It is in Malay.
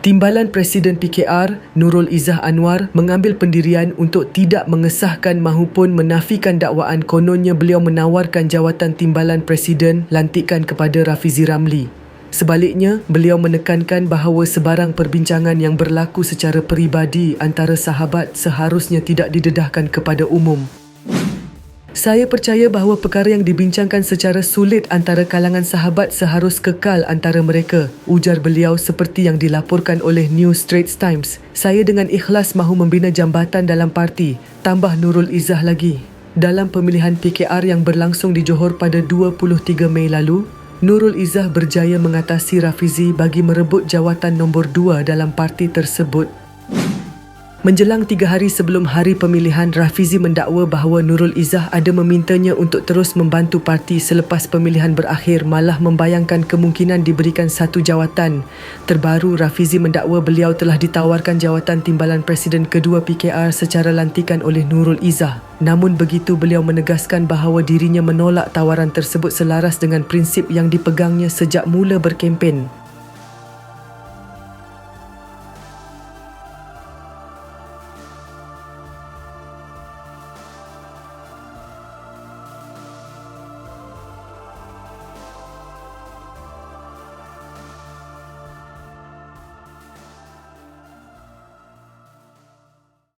Timbalan Presiden PKR, Nurul Izzah Anwar mengambil pendirian untuk tidak mengesahkan mahupun menafikan dakwaan kononnya beliau menawarkan jawatan Timbalan Presiden lantikan kepada Rafizi Ramli. Sebaliknya, beliau menekankan bahawa sebarang perbincangan yang berlaku secara peribadi antara sahabat seharusnya tidak didedahkan kepada umum. Saya percaya bahawa perkara yang dibincangkan secara sulit antara kalangan sahabat seharus kekal antara mereka, ujar beliau seperti yang dilaporkan oleh New Straits Times. Saya dengan ikhlas mahu membina jambatan dalam parti, tambah Nurul Izzah lagi. Dalam pemilihan PKR yang berlangsung di Johor pada 23 Mei lalu, Nurul Izzah berjaya mengatasi Rafizi bagi merebut jawatan nombor dua dalam parti tersebut. Menjelang tiga hari sebelum hari pemilihan, Rafizi mendakwa bahawa Nurul Izzah ada memintanya untuk terus membantu parti selepas pemilihan berakhir malah membayangkan kemungkinan diberikan satu jawatan. Terbaru, Rafizi mendakwa beliau telah ditawarkan jawatan timbalan Presiden kedua PKR secara lantikan oleh Nurul Izzah. Namun begitu beliau menegaskan bahawa dirinya menolak tawaran tersebut selaras dengan prinsip yang dipegangnya sejak mula berkempen.